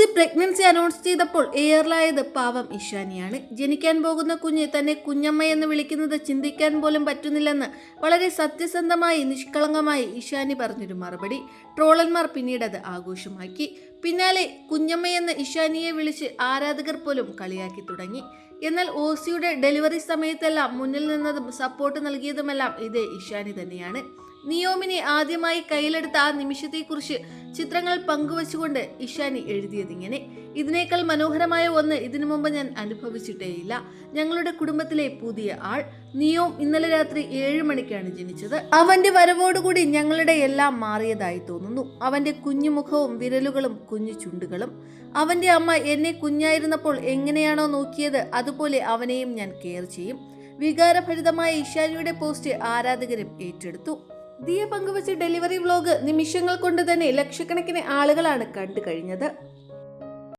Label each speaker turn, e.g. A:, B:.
A: Aussie pregnancy announce ചെയ്തപ്പോൾ എയറിലായത് പാവം ഇഷാനിയാണ് ജനിക്കാൻ പോകുന്ന കുഞ്ഞ് തന്നെ കുഞ്ഞമ്മ എന്ന് വിളിക്കുന്നത് ചിന്തിക്കാൻ പോലും പറ്റുന്നില്ലെന്ന് വളരെ സത്യസന്ധമായി നിഷ്കളങ്കമായി ഇഷാനി പറഞ്ഞൊരു മറുപടി ട്രോളന്മാർ പിന്നീട് അത് ആഘോഷമാക്കി. പിന്നാലെ കുഞ്ഞമ്മയെന്ന് ഇഷാനിയെ വിളിച്ച് ആരാധകർ പോലും കളിയാക്കി തുടങ്ങി. എന്നാൽ ഓസിയുടെ ഡെലിവറി സമയത്തെല്ലാം മുന്നിൽ നിന്നതും സപ്പോർട്ട് നൽകിയതുമെല്ലാം ഇതേ ഇഷാനി തന്നെയാണ്. നിയോമിനെ ആദ്യമായി കയ്യിലെടുത്ത ആ നിമിഷത്തെക്കുറിച്ച് ചിത്രങ്ങൾ പങ്കുവച്ചുകൊണ്ട് ഇഷാനി എഴുതിയതിങ്ങനെ. ഇതിനേക്കാൾ മനോഹരമായ ഒന്ന് ഇതിനു മുമ്പ് ഞാൻ അനുഭവിച്ചിട്ടേയില്ല. ഞങ്ങളുടെ കുടുംബത്തിലെ പുതിയ ആൾ നിയോം ഇന്നലെ രാത്രി ഏഴ് മണിക്കാണ് ജനിച്ചത്. അവന്റെ വരവോടുകൂടി ഞങ്ങളുടെ എല്ലാം മാറിയതായി തോന്നുന്നു. അവന്റെ കുഞ്ഞുമുഖവും വിരലുകളും കുഞ്ഞു ചുണ്ടുകളും. അവന്റെ അമ്മ എന്നെ കുഞ്ഞായിരുന്നപ്പോൾ എങ്ങനെയാണോ നോക്കിയത് അതുപോലെ അവനെയും ഞാൻ കെയർ ചെയ്യും. വികാരഭരിതമായ ഇഷാനിയുടെ പോസ്റ്റ് ആരാധകരും ഏറ്റെടുത്തു. ദിയ പങ്കുവച്ച ഡെലിവറി വ്ലോഗ് നിമിഷങ്ങൾ കൊണ്ട് തന്നെ ലക്ഷക്കണക്കിന് ആളുകളാണ് കണ്ടു കഴിഞ്ഞത്